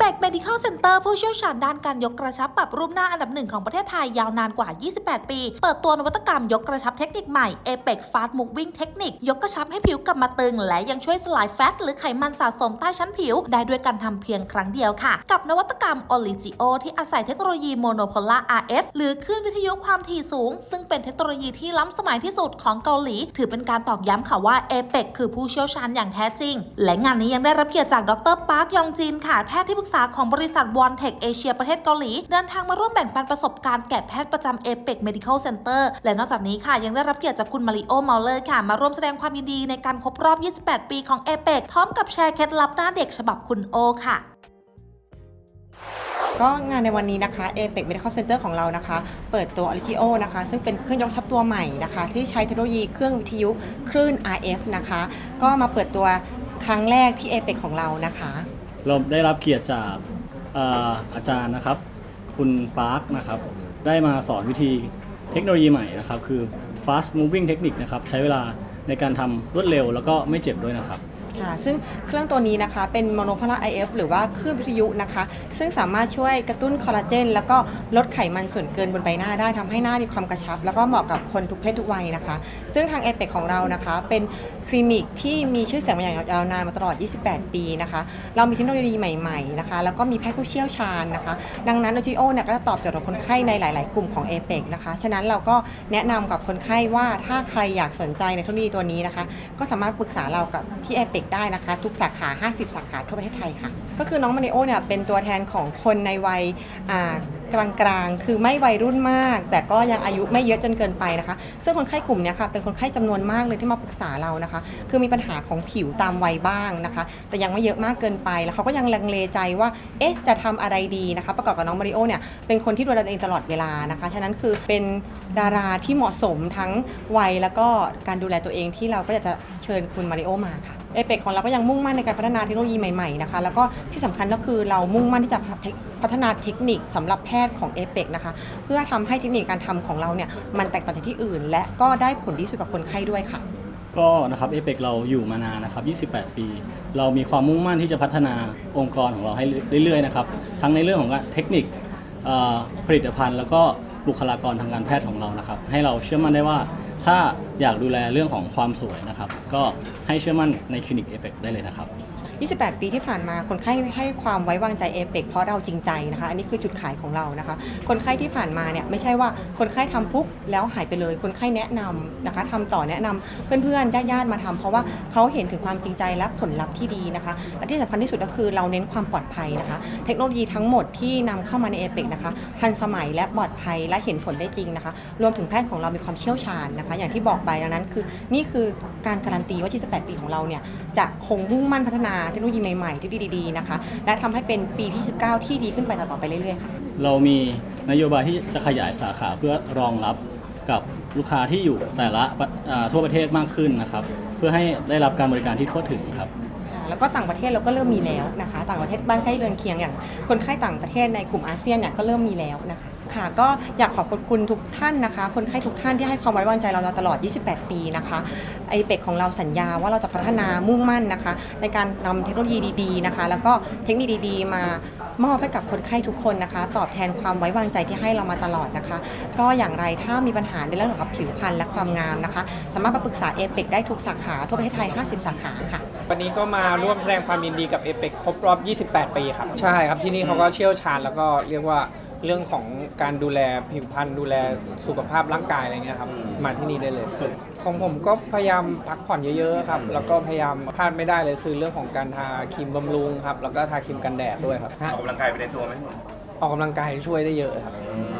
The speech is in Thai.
APEC Medical Center ผู้เชี่ยวชาญด้านการยกกระชับปรับรูปหน้าอันดับหนึ่งของประเทศไทยยาวนานกว่า 28 ปี เปิดตัวนวัตกรรมยกกระชับเทคนิคใหม่ APEC Fast Moving Technique ยกกระชับให้ผิวกลับมาตึง และยังช่วยสลายแฟตหรือไขมันสะสมใต้ชั้นผิว ได้ด้วยการทำเพียงครั้งเดียวค่ะ กับนวัตกรรม Oligio ที่อาศัยเทคโนโลยี Monopolar RF หรือคลื่นวิทยุความถี่สูง ซึ่งเป็นเทคโนโลยีที่ล้ำสมัยที่สุดของเกาหลี ถือเป็นการตอกย้ำค่ะว่า APEC คือผู้เชี่ยวชาญอย่างแท้จริง และงานนี้ยังได้รับเกียรติจากดรปาร์คยองจินค่ะแพทย์ที่ปรึกษาของบริษัทวอนเทคเอเชียประเทศเกาหลี เดินทางมาร่วมแบ่งปันประสบการณ์แก่แพทย์ประจำ APEC Medical Center และนอกจากนี้ค่ะ ยังได้รับเกียรติจากคุณมาริโอเมาเลอร์ค่ะ มาร่วมแสดงความยินดีในการครบรอบ 28 ปีของ APEC พร้อมกับแชร์เคล็ดลับหน้าเด็กฉบับคุณโอค่ะก็งานในวันนี้นะคะ APEC Medical Center ของเรานะคะ เปิดตัว Origio นะคะ ซึ่งเป็นเครื่องยกชับตัวใหม่นะคะ ที่ใช้เทคโนโลยีเครื่องวิทยุคลื่น RF นะคะ ก็มาเปิดตัวครั้งแรกที่ APEC ของเรานะคะ เราได้รับเกียรติจากอาอาจารย์นะครับ คุณปาร์คนะครับ ได้มาสอนวิธีเทคโนโลยีใหม่นะครับ คือ fast moving technique นะครับ ใช้เวลาในการทำรวดเร็วแล้วก็ไม่เจ็บด้วยนะครับ ค่ะซึ่งเครื่องตัวนี้นะคะเป็นโมโนพารา IF หรือว่าคลื่นวิทยุนะคะ ซึ่งสามารถช่วยกระตุ้นคอลลาเจน แล้วก็ลดไขมันส่วนเกินบนใบหน้าได้ทำให้หน้ามีความกระชับ แล้วก็เหมาะกับคนทุกเพศทุกวัยนะคะ ซึ่งทางเอเปกของเรานะคะ เป็น คลินิกที่มีชื่อเสียงมาอย่างยาวนานมาตลอด 28 ปีนะคะ เรามีเทคโนโลยีใหม่ๆนะคะ แล้วก็มีแพทย์ผู้เชี่ยวชาญนะคะ ดังนั้นโอจิโอเนี่ยก็จะตอบโจทย์กับคนไข้ในหลาย ๆ กลุ่มของเอเปกนะคะ ฉะนั้นเราก็แนะนำกับคนไข้ว่าถ้าใครอยากสนใจในเทคโนโลยีตัวนี้นะคะ ก็สามารถปรึกษาเรากับที่ a อเปกได้นะคะ ทุกสาขา 50 สาขาทั่วประเทศไทยค่ะ ก็คือน้องมาริโอเนี่ยเป็นตัวแทนของคนในวัยอ่า กลางๆ คือไม่วัยรุ่นมาก แต่ก็ยังอายุไม่เยอะจนเกินไปนะคะ ซึ่งคนไข้กลุ่มนี้ค่ะเป็นคนไข้จำนวนมากเลยที่มาปรึกษาเรานะคะ คือมีปัญหาของผิวตามวัยบ้างนะคะ แต่ยังไม่เยอะมากเกินไป แล้วเขาก็ยังลังเลใจว่า เอ๊ะ จะทำอะไรดีนะคะ ประกอบกับน้องมาริโอเนี่ย เป็นคนที่ดูแลตัวเองตลอดเวลานะคะ ฉะนั้นคือเป็นดาราที่เหมาะสมทั้งวัยแล้วก็การดูแลตัวเองที่เราก็อยากจะเชิญคุณมาริโอมาค่ะ เอเปกของเราก็ยังมุ่งมั่นในการพัฒนาเทคโนโลยีใหม่ๆนะคะแล้วก็ที่สำคัญก็คือเรามุ่งมั่นที่จะพัฒนาเทคนิคสำหรับแพทย์ของเอเปกนะคะเพื่อทำให้เทคนิคการทำของเราเนี่ยมันแตกต่างจากที่อื่น และก็ได้ผลที่สุดกับคนไข้ด้วยค่ะก็นะครับเอเปกเราอยู่มานานนะครับ 28 ปี เรามีความมุ่งมั่นที่จะพัฒนาองค์กรของเราให้เรื่อยๆนะครับ ทั้งในเรื่องของเทคนิคผลิตภัณฑ์ แล้วก็บุคลากรทางการแพทย์ของเรานะครับ ให้เราเชื่อมั่นได้ว่า ถ้าอยากดูแลเรื่องของความสวยนะครับ ก็ให้เชื่อมั่นในคลินิกเอเฟกได้เลยนะครับ 28 ปีที่ผ่านมาคนไข้ให้ความไว้วางใจเอเปกเพราะเราจริงใจนะคะ อันนี้คือจุดขายของเรานะคะ คนไข้ที่ผ่านมาเนี่ยไม่ใช่ว่าคนไข้ทำปุ๊บแล้วหายไปเลย คนไข้แนะนำนะคะทำต่อแนะนำเพื่อนๆญาติๆมาทำเพราะว่าเขาเห็นถึงความจริงใจและผลลัพธ์ที่ดีนะคะและที่สำคัญที่สุดก็คือเราเน้นความปลอดภัยนะคะ เทคโนโลยีทั้งหมดที่นำเข้ามาในเอเปกนะคะทันสมัยและปลอดภัยและเห็นผลได้จริงนะคะ รวมถึงแพทย์ของเรามีความเชี่ยวชาญนะคะ อย่างที่บอกไปดังนั้นคือนี่คือการการันตีว่า 28 ปีของเราเนี่ยจะคงมุ่งมั่นพัฒนาเทคโนโลยีใหม่ๆ ที่ดีๆนะคะ และทำให้เป็นปีที่ 19 ที่ดีขึ้นไปต่อๆไปเรื่อยๆค่ะ เรามีนโยบายที่จะขยายสาขาเพื่อรองรับกับลูกค้าที่อยู่แต่ละประอ่าทั่วประเทศมากขึ้นนะครับ เพื่อให้ได้รับการบริการที่ทั่วถึงครับ ก็ต่างประเทศเราก็เริ่มมีแล้วนะคะ ต่างประเทศบ้านใกล้เรือนเคียงอย่าง คนไข้ต่างประเทศในกลุ่มอาเซียนเนี่ยก็เริ่มมีแล้วนะคะค่ะก็อยากขอบคุณทุกท่านนะคะ คนไข้ทุกท่านที่ให้ความไว้วางใจเราตลอด 28 ปีนะคะไอเป็กของเราสัญญาว่าเราจะพัฒนามุ่งมั่นนะคะ ในการนำเทคโนโลยีดีๆนะคะ แล้วก็เทคนิคดีๆ มามอบให้กับคนไข้ทุกคนนะคะ ตอบแทนความไว้วางใจที่ให้เรามาตลอดนะคะ ก็อย่างไรถ้ามีปัญหาในเรื่องเกี่ยวกับผิวพรรณและความงามนะคะ สามารถมาปรึกษาเอเปกได้ทุกสาขาทั่วประเทศไทย 50 สาขาค่ะ วันนี้ก็มาร่วมแสดงความยินดีกับเอเปกครบรอบ 28 ปีครับ ใช่ครับที่นี่เขาก็เชี่ยวชาญแล้วก็เรียกว่าเรื่องของการดูแลผิวพรรณดูแลสุขภาพร่างกายอะไรเงี้ยครับมาที่นี่ได้เลย ของผมก็พยายามพักผ่อนเยอะๆครับแล้วก็พยายามพลาดไม่ได้เลยคือเรื่องของการทาครีมบำรุงครับแล้วก็ทาครีมกันแดดด้วยครับออกกำลังกายไปในตัวไหมออกกำลังกายช่วยได้เยอะครับ อืม